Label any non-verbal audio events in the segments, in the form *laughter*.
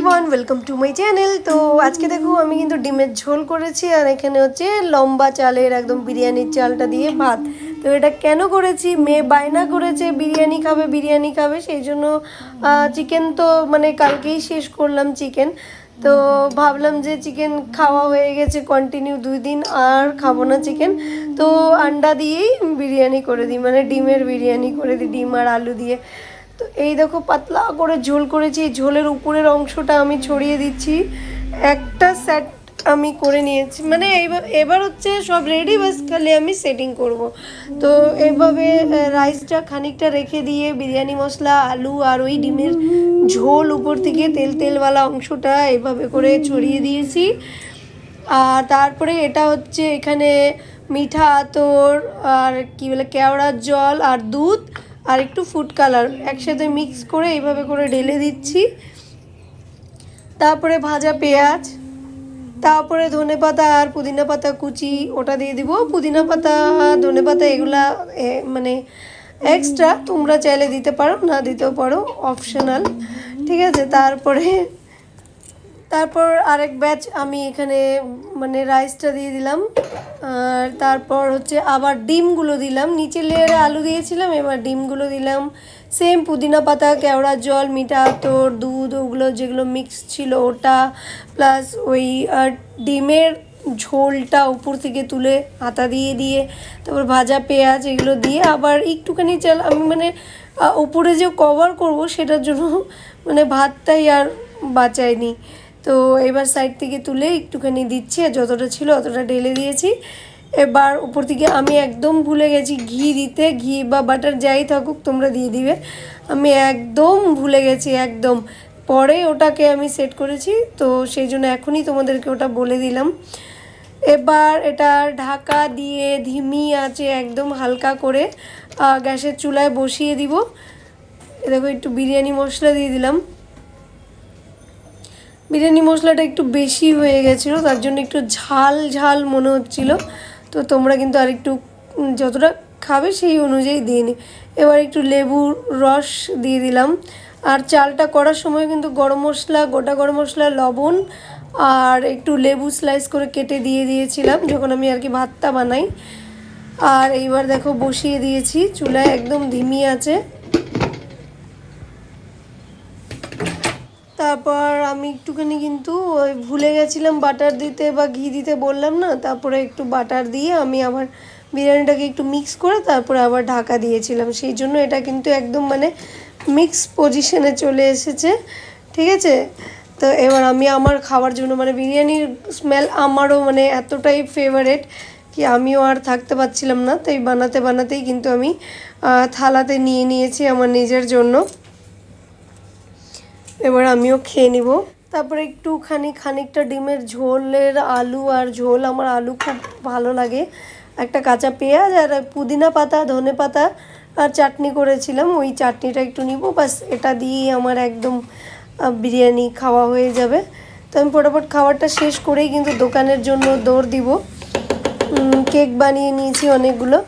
Everyone welcome to my channel তো আজকে দেখো, আমি কিন্তু ডিমের ঝোল করেছি আর এখানে হচ্ছে লম্বা চালের একদম বিরিয়ানির চালটা দিয়ে ভাত। তো এটা কেন করেছি? মেয়ে বায়না করেছে, বিরিয়ানি খাবে বিরিয়ানি খাবে, সেই জন্য চিকেন তো মানে কালকেই শেষ করলাম চিকেন তো ভাবলাম যে চিকেন খাওয়া হয়ে গেছে কন্টিনিউ দুই দিন আর খাব না চিকেন তো আন্ডা দিয়েই বিরিয়ানি করে দিই মানে ডিমের বিরিয়ানি করে দিই, ডিম আর আলু দিয়ে। তো এই দেখো, পাতলা করে ঝোল করেছি। ঝোলের উপরের অংশটা আমি ছড়িয়ে দিচ্ছি। একটা সেট আমি করে নিয়েছি। মানে এবার হচ্ছে সব রেডি বাস খালি আমি সেটিং করব। তো এইভাবে রাইসটা খানিকটা রেখে দিয়ে বিরিয়ানি মশলা, আলু আর ওই ডিমের ঝোল উপর থেকে তেল তেলওয়ালা অংশটা এইভাবে করে ছড়িয়ে দিয়েছি। আর তারপরে এটা হচ্ছে এখানে মিঠা আতর আর কি বলে, কেওড়ার জল আর দুধ। আর একটু ফুড কালার একসাথে মিক্স করে এইভাবে করে ঢেলে দিচ্ছি। তারপরে ভাজা পেঁয়াজ, তারপরে ধনে পাতা আর পুদিনা পাতা কুচি ওটা দিয়ে দিব। পুদিনা পাতা, ধনে পাতা এগুলা মানে এক্সট্রা তোমরা চাইলে দিতে পারো, না দিতেও পারো অপশনাল ঠিক আছে? তারপরে তারপর আরেক ব্যাচ আমি এখানে মানে রাইসটা দিয়ে দিলাম। আর তারপর হচ্ছে আবার ডিমগুলো দিলাম। নিচে লেয়ারে আলু দিয়েছিলাম, এবার ডিমগুলো দিলাম। সেম পুদিনা পাতা কেওড়া জল, মিঠা আতর, দুধ, ওগুলো যেগুলো মিক্স ছিল ওটা প্লাস ওই ডিমের ঝোলটা উপর থেকে তুলে হাতা দিয়ে দিয়ে, তারপর ভাজা পেঁয়াজ এগুলো দিয়ে আবার একটুখানি চাল, আমি মানে উপরে যে কভার করব সেটার জন্য মানে ভাতটাই আর বাঁচায়নি তো এবার সাইড থেকে তুলে একটুখানি দিচ্ছি, আর যতটা ছিল অতটা ঢেলে দিয়েছি। এবার উপর থেকে আমি একদম ভুলে গেছি ঘি দিতে, ঘি বা বাটার যাই থাকুক তোমরা দিয়ে দিবে। আমি একদম ভুলে গেছি, একদম। পরে ওটাকে আমি সেট করেছি, তো সেই জন্য এখনই তোমাদেরকে ওটা বলে দিলাম। এবার এটা ঢাকা দিয়ে ধিমি আছে একদম হালকা করে গ্যাসের চুলায় বসিয়ে দিব। দেখো একটু বিরিয়ানি মশলা দিয়ে দিলাম। বিরিয়ানি মশলাটা একটু বেশি হয়ে গেছিল, তার জন্য একটু ঝাল ঝাল মনে হচ্ছিল। তো তোমরা কিন্তু আর একটু যতটা খাবে সেই অনুযায়ী দিয়ে নি। এবার একটু লেবুর রস দিয়ে দিলাম। আর চালটা করার সময় কিন্তু গরম মশলা, গোটা গরম মশলা, লবণ আর একটু লেবু স্লাইস করে কেটে দিয়ে দিয়েছিলাম, যখন আমি আর কি ভাতটা বানাই। আর এইবার দেখো বসিয়ে দিয়েছি, চুলায় একদম ধিমি আছে। তারপর আমি একটুখানি কিন্তু ওই ভুলে গেছিলাম বাটার দিতে বা ঘি দিতে বললাম না, তারপরে একটু বাটার দিয়ে আমি আবার বিরিয়ানিটাকে একটু মিক্স করে তারপরে আবার ঢাকা দিয়েছিলাম। সেই জন্য এটা কিন্তু একদম মানে মিক্স পজিশনে চলে এসেছে, ঠিক আছে? তো এবার আমি আমার খাওয়ার জন্য মানে বিরিয়ানির স্মেল আমারও মানে এতটাই ফেভারেট কি আমিও আর থাকতে পারছিলাম না, তাই বানাতে বানাতেই কিন্তু আমি থালাতে নিয়ে নিয়েছি আমার নিজের জন্য। এবার আমিও খেয়ে নিব। তারপরে একটুখানি খানিকটা ডিমের ঝোলের আলু আর ঝোল, আমার আলু খুব ভালো লাগে। একটা কাঁচা পেঁয়াজ আর পুদিনা পাতা, ধনে পাতা আর চাটনি করেছিলাম। ওই চাটনিটা একটু নিব, বাস এটা দিয়েই আমার একদম বিরিয়ানি খাওয়া হয়ে যাবে। তো আমি ফটাফট খাবারটা শেষ করেই কিন্তু দোকানের জন্য দৌড় দিব। কেক বানিয়ে নিয়েছি অনেকগুলো,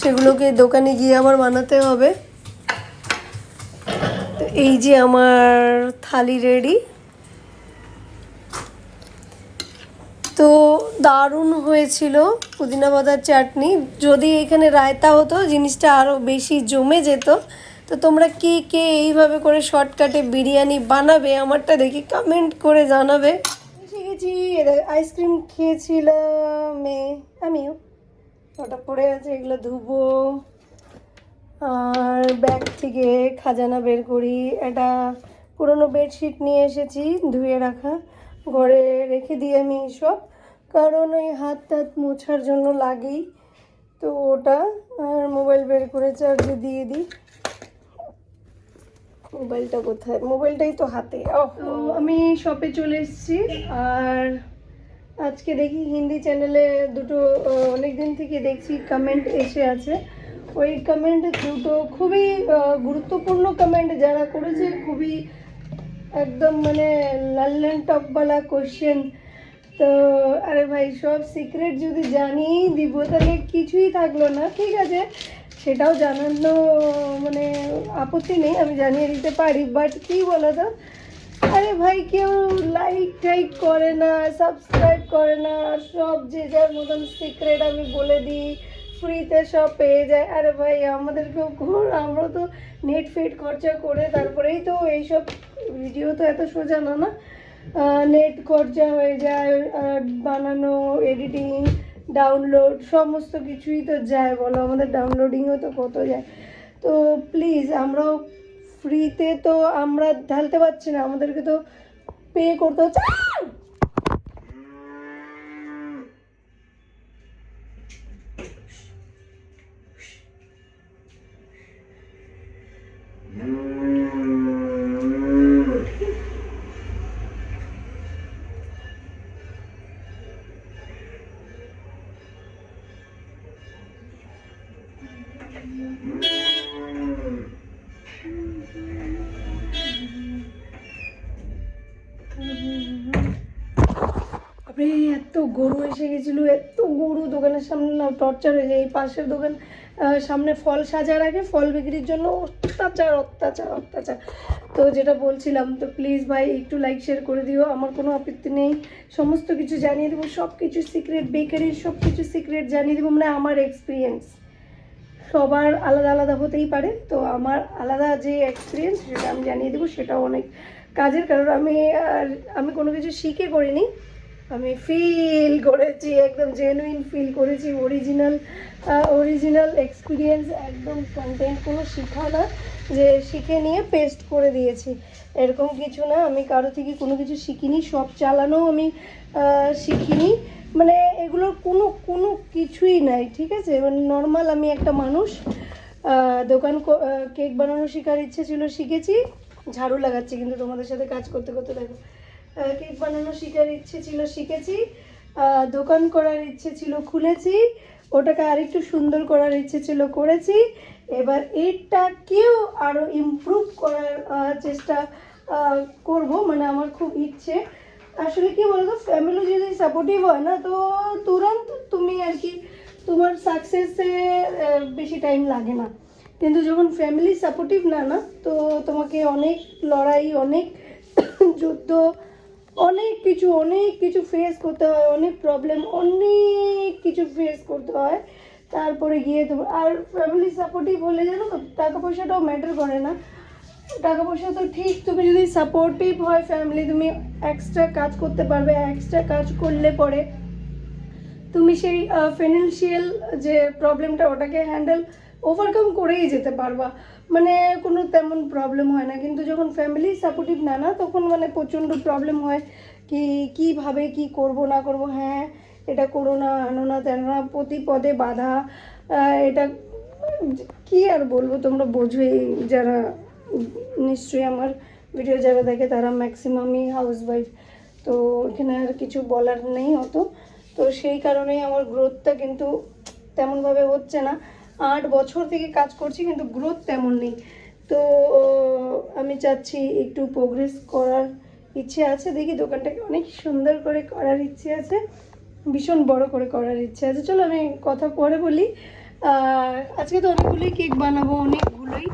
সেগুলোকে দোকানে গিয়ে আবার বানাতে হবে। এই যে আমার থালি রেডি তো দারুণ হয়েছিল পুদিনা পাতার চাটনি। যদি এখানে রায়তা হতো, জিনিসটা আরও বেশি জমে যেত। তো তোমরা কে কে এইভাবে করে শর্টকাটে বিরিয়ানি বানাবে, আমারটা দেখি কমেন্ট করে জানাবে। গেছি আইসক্রিম খেয়েছিলাম। মেয়ে আমিও। ওটা পড়ে আছে এগুলো ধুবো। আর ব্যাগ থেকে খাজানা বের করি। একটা পুরনো বেডশিট নিয়ে এসেছি ধুয়ে রাখা। ঘরে রেখে দিই আমি সব কারণ ওই হাত টাত মোছার জন্য লাগেই তো ওটা। আর মোবাইল বের করে চার্জে দিয়ে দিই। মোবাইলটা কোথায়? মোবাইলটাই তো হাতে। আমি শপে চলে এসেছি। আর আজকে দেখি হিন্দি চ্যানেলে দুটো অনেক দিন থেকে দেখছি কমেন্ট এসে আছে। ওই কমেন্ট দুটো খুবই গুরুত্বপূর্ণ কমেন্ট যারা করেছে, খুবই একদম মানে লাল্লেন টপওয়ালা কোশ্চেন তো, আরে ভাই, সব সিক্রেট যদি জানিয়েই দিব, তাহলে কিছুই থাকল না, ঠিক আছে? সেটাও জানানো মানে আপত্তি নেই, আমি জানিয়ে দিতে পারি বাট কী বলো তো আরে ভাই, কেউ লাইক টাইক করে না সাবস্ক্রাইব করে না, সব যে যার মতন সিক্রেট আমি বলে দিই। ফ্রিতে সব পেয়ে যায়। আরে ভাই, আমাদেরকেও আমরা তো নেট ফেট খরচা করে তারপরেই তো এইসব ভিডিও তো এত সোজা না না? নেট খরচা হয়ে যায় বানানো এডিটিং ডাউনলোড সমস্ত কিছুই তো যায় বলো, আমাদের ডাউনলোডিংও তো কত যায়। তো প্লিজ আমরাও ফ্রিতে তো আমরা ঢালতে পারছি না, আমাদেরকে তো পে করতে হচ্ছে। বাপরে এত গরু এসে গেছিল, এত গরু দোকানের সামনে টর্চার হয়ে যায়। এই পাশের দোকান সামনে ফল সাজার আগে ফল বিক্রির জন্য অত্যাচার অত্যাচার অত্যাচার। তো যেটা বলছিলাম, তো প্লিজ ভাই, একটু লাইক শেয়ার করে দিও। আমার কোনো আপত্তি নেই। সমস্ত কিছু জানিয়ে দেবো। সব কিছু সিক্রেট বেকারির সব কিছু সিক্রেট জানিয়ে দেবো। মানে আমার এক্সপিরিয়েন্স সবার আলাদা আলাদা হতেই পারে। তো আমার আলাদা যে এক্সপিরিয়েন্স সেটা আমি জানিয়ে দেবো। সেটাও অনেক কাজের কারণ আমি আর আমি কোনো কিছু শিখে করিনি। আমি ফিল করেছি, একদম জেনুইন ফিল করেছি। অরিজিনাল অরিজিনাল এক্সপিরিয়েন্স একদম কন্টেন্ট কোনো শেখা না, যে শিখে নিয়ে পেস্ট করে দিয়েছি। এরকম কিছু না, আমি কারও থেকে কোনো কিছু শিখিনি, সব চালানো আমি শিখিনি। মানে এগুলোর কোনো কোনো কিছুই নাই, ঠিক আছে? মানে নর্মাল আমি একটা মানুষ দোকান কেক বানানো শেখার ইচ্ছে ছিল, শিখেছি। ঝাড়ু লাগাচ্ছি, কিন্তু তোমাদের সাথে কাজ করতে করতে দেখো কেক বানানো শেখার ইচ্ছে ছিল, শিখেছি দোকান করার ইচ্ছে ছিল, খুলেছি, ওটাকে আরেকটু সুন্দর করার ইচ্ছে ছিল, করেছি, এবার এটাকেও আরও ইমপ্রুভ করার চেষ্টা করব মানে আমার খুব ইচ্ছে। আসলে কি বলতো ফ্যামিলি যদি সাপোর্টিভ হয় না, তো তুরন্ত তুমি আর কি তোমার সাকসেসে বেশি টাইম লাগে না। কিন্তু যখন ফ্যামিলি সাপোর্টিভ না না, তো তোমাকে অনেক লড়াই, অনেক *coughs* যুদ্ধ, অনেক কিছু অনেক কিছু ফেস করতে হয়, অনেক প্রবলেম অনেক কিছু ফেস করতে হয়। তারপরে গিয়ে তোমার, আর ফ্যামিলি সাপোর্টিভ হলে জানো তো, টাকা পয়সাটাও ম্যাটার করে না। টাকা পয়সা তো ঠিক, তুমি যদি সাপোর্টিভ হয় ফ্যামিলি তুমি এক্সট্রা কাজ করতে পারবে এক্সট্রা কাজ করলে পরে তুমি সেই ফিনান্সিয়াল যে প্রবলেমটা ওটাকে হ্যান্ডেল ওভারকাম করেই যেতে পারবা। মানে কোনো তেমন প্রবলেম হয় না। কিন্তু যখন ফ্যামিলি সাপোর্টিভ না না তখন মানে প্রচণ্ড প্রবলেম হয় কি, কীভাবে কি করব, না করব হ্যাঁ এটা করো না, আনো না, তেন না, প্রতি পদে বাধা। এটা কি আর বলব, তোমরা বোঝোই যারা, নিশ্চয়ই আমার ভিডিও যারা দেখে তারা ম্যাক্সিমামই হাউস ওয়াইফ তো এখানে আর কিছু বলার নেই অত। তো সেই কারণেই আমার গ্রোথটা কিন্তু তেমনভাবে হচ্ছে না। আট বছর থেকে কাজ করছি, কিন্তু গ্রোথ তেমন নেই। তো আমি চাচ্ছি একটু প্রোগ্রেস করার ইচ্ছে আছে। দেখি দোকানটাকে অনেক সুন্দর করে করার ইচ্ছে আছে, ভীষণ বড় করে করার ইচ্ছে আছে। চলো আমি কথা পরে বলি। আজকে তো অনেকগুলোই কেক বানাবো, অনেকগুলোই।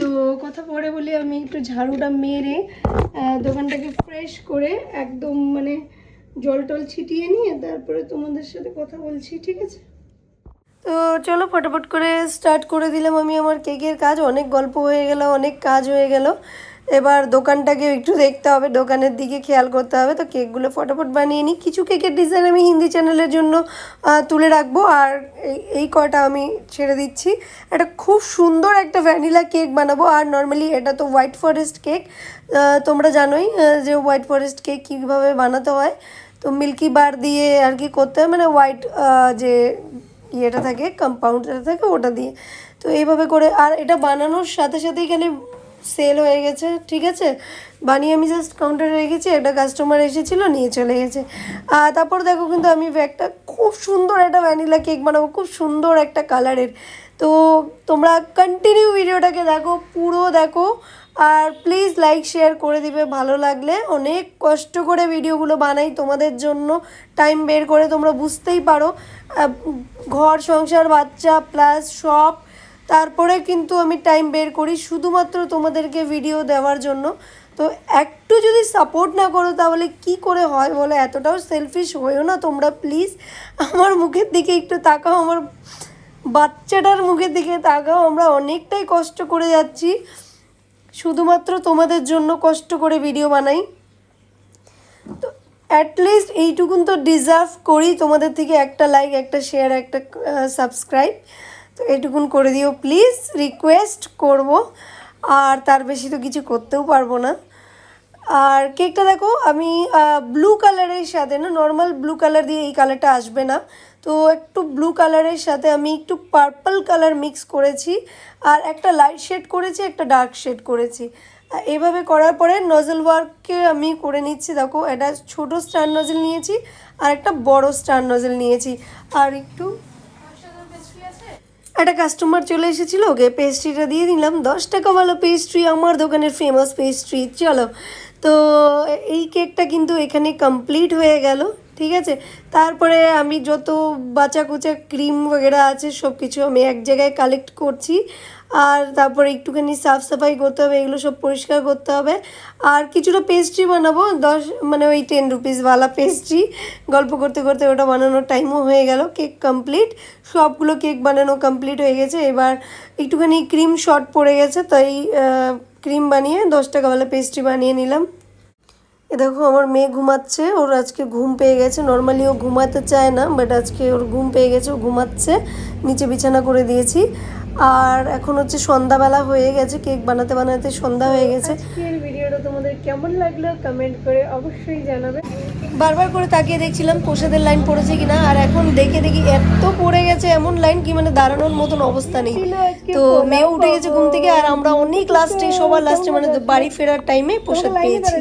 তো কথা পরে বলি, আমি একটু ঝাড়ুটা মেরে দোকানটাকে ফ্রেশ করে একদম মানে জল টল ছিটিয়ে নিয়ে, তারপরে তোমাদের সাথে কথা বলছি, ঠিক আছে? তো চলো ফটাফট করে স্টার্ট করে দিলাম আমি আমার কেকের কাজ। অনেক গল্প হয়ে গেল, অনেক কাজ হয়ে গেল। এবার দোকানটাকে একটু দেখতে হবে, দোকানের দিকে খেয়াল করতে হবে। তো কেকগুলো ফটাফট বানিয়ে নিই। কিছু কেকের ডিজাইন আমি হিন্দি চ্যানেলের জন্য তুলে রাখব। আর এই- কয়টা আমি ছেড়ে দিচ্ছি। একটা খুব সুন্দর একটা ভ্যানিলা কেক বানাবো। আর নর্মালি এটা তো হোয়াইট ফরেস্ট কেক তোমরা জানোই যে হোয়াইট ফরেস্ট কেক কীভাবে বানাতে হয়। তো মিল্কি বার দিয়ে আর কি করতে হয়। মানে হোয়াইট যে ইয়েটা থাকে কম্পাউন্ডটা থাকে, ওটা দিয়ে। তো এইভাবে করে, আর এটা বানানোর সাথে সাথেই এখানে সেল হয়ে গেছে, ঠিক আছে? বানিয়ে আমি জাস্ট কাউন্টারে রেখেছি, একটা কাস্টমার এসেছিল, নিয়ে চলে গেছে। আর তারপর দেখো কিন্তু আমি একটা খুব সুন্দর একটা ভ্যানিলা কেক বানাবো, খুব সুন্দর একটা কালারের তো তোমরা কন্টিনিউ ভিডিওটাকে দেখো, পুরো দেখো। আর প্লিজ লাইক শেয়ার করে দিবে, ভালো লাগলে। অনেক কষ্ট করে ভিডিওগুলো বানাই, তোমাদের জন্য টাইম বের করে তোমরা বুঝতেই পারো। ঘর, সংসার, বাচ্চা প্লাস সব তারপরে কিন্তু আমি টাইম বের করি শুধুমাত্র তোমাদেরকে ভিডিও দেওয়ার জন্য। তো একটু যদি সাপোর্ট না করো, তাহলে কি করে হয় বলো? এতটাও সেলফিশ হয়েও না তোমরা প্লিজ আমার মুখের দিকে একটু তাকাও, আমার বাচ্চাটার মুখের দিকে তাকাও। আমরা অনেকটাই কষ্ট করে যাচ্ছি। শুধুমাত্র তোমাদের জন্য কষ্ট করে ভিডিও বানাই। তো অ্যাটলিস্ট এইটুকুন তো ডিজার্ভ করি তোমাদের থেকে একটা লাইক একটা শেয়ার একটা সাবস্ক্রাইব তো এইটুকুন করে দিও প্লিজ রিকোয়েস্ট করব। আর তার বেশি তো কিছু করতেও পারব না। আর কেকটা দেখো, আমি ব্লু কালারের সাথে না নর্মাল ব্লু কালার দিয়ে এই কালারটা আসবে না। তো একটু ব্লু কালারের সাথে আমি একটু পার্পল কালার মিক্স করেছি আর একটা লাইট শেড করেছি, একটা ডার্ক শেড করেছি। এভাবে করার পরে নজল ওয়ার্ককে আমি করে নিচ্ছি। দেখো, এটা ছোট স্টার নজল নিয়েছি আর একটা বড় স্টার নজল নিয়েছি। আর একটু একটা কাস্টমার চলে এসেছিল, ওকে পেস্ট্রিটা দিয়ে দিলাম। দশ টাকা ভালো পেস্ট্রি আমার দোকানের ফেমাস পেস্ট্রি চলো। তো এই কেকটা কিন্তু এখানে কমপ্লিট হয়ে গেল। ঠিক আছে? তারপরে আমি যত বাঁচা কুচা ক্রিম বগেরা আছে সব কিছু আমি এক জায়গায় কালেক্ট করছি। আর তারপরে একটুখানি সাফ সাফাই করতে হবে, এগুলো সব পরিষ্কার করতে হবে। আর কিছুটা পেস্ট্রি বানাবো, দশ মানে ওই টেন রুপিসওয়ালা পেস্ট্রি গল্প করতে করতে ওটা বানানোর টাইমও হয়ে গেল কেক কমপ্লিট সবগুলো কেক বানানো কমপ্লিট হয়ে গেছে। এবার একটুখানি ক্রিম শর্ট পড়ে গেছে, তাই ক্রিম বানিয়ে দশ টাকাওয়ালা পেস্ট্রি বানিয়ে নিলাম। এ দেখো আমার মেয়ে ঘুমাচ্ছে ওর আজকে ঘুম পেয়ে গেছে। নর্মালি ও ঘুমাতে চায় না বাট আজকে ওর ঘুম পেয়ে গেছে ও ঘুমাচ্ছে। নিচে বিছানা করে দিয়েছি। আর এখন হচ্ছে সন্ধ্যাবেলা হয়ে গেছে কেক বানাতে বানাতে সন্ধ্যা হয়ে গেছে। ভিডিওটা তোমাদের কেমন লাগল কমেন্ট করে অবশ্যই জানাবে। বারবার করে তাকিয়ে দেখছিলাম প্রসাদের লাইন পড়েছে কিনা আর এখন দেখে দেখি এত পড়ে গেছে এমন লাইন কি মানে দাঁড়ানোর মতন অবস্থা নেই। তো মেয়ে উঠে গেছে ঘুম থেকে আর আমরা অনেক লাস্টে সবার লাস্টে মানে বাড়ি ফেরার টাইমে প্রসাদ পেয়েছি।